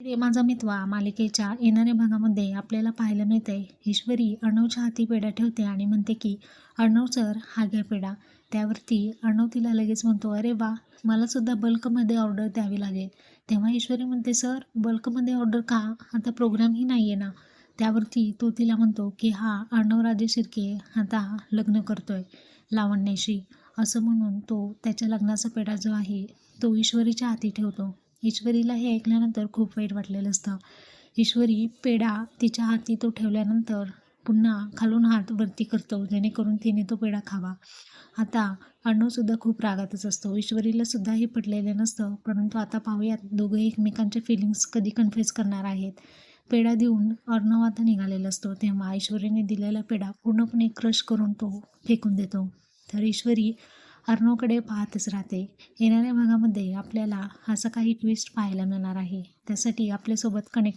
प्रेमाचा माझा मितवा मालिकेच्या येणाऱ्या भागामध्ये आपल्याला पाहायला मिळते ईश्वरी अर्णवच्या हाती पेढा ठेवते आणि म्हणते की अर्णव सर हा घ्या पेढा. त्यावरती अर्णव तिला लगेच म्हणतो अरे वा मला सुद्धा बल्कमध्ये ऑर्डर द्यावी लागेल. तेव्हा ईश्वरी म्हणते सर बल्कमध्ये ऑर्डर का? आता प्रोग्रामही नाही आहे ना. त्यावरती तो तिला म्हणतो की हा अर्णव राजे शिर्के आता लग्न करतोय लावण्याशी. असं म्हणून तो त्याच्या लग्नाचा पेढा जो आहे तो ईश्वरीच्या हाती ठेवतो. ईश्वरीला हे ऐकल्यानंतर खूप वाईट वाटलेलं असतं. ईश्वरी पेढा तिच्या हाती तो ठेवल्यानंतर पुन्हा खालून हात वरती करतो जेणेकरून तिने तो पेढा खावा. आता अर्णवसुद्धा खूप रागातच असतो. ईश्वरीला सुद्धा हे पटलेलं नसतं परंतु आता पाहूयात दोघं एकमेकांचे फिलिंग्स कधी कन्फ्युज करणार आहेत. पेढा देऊन अर्णव आता निघालेला असतो तेव्हा ईश्वरीने दिलेला पेढा पूर्णपणे क्रश करून तो फेकून देतो. तर ईश्वरी अर्णवकडे पाहतच राहते. येणाऱ्या भागामध्ये आपल्याला असा काही ट्विस्ट पाहायला मिळणार आहे. त्यासाठी आपल्यासोबत कनेक्ट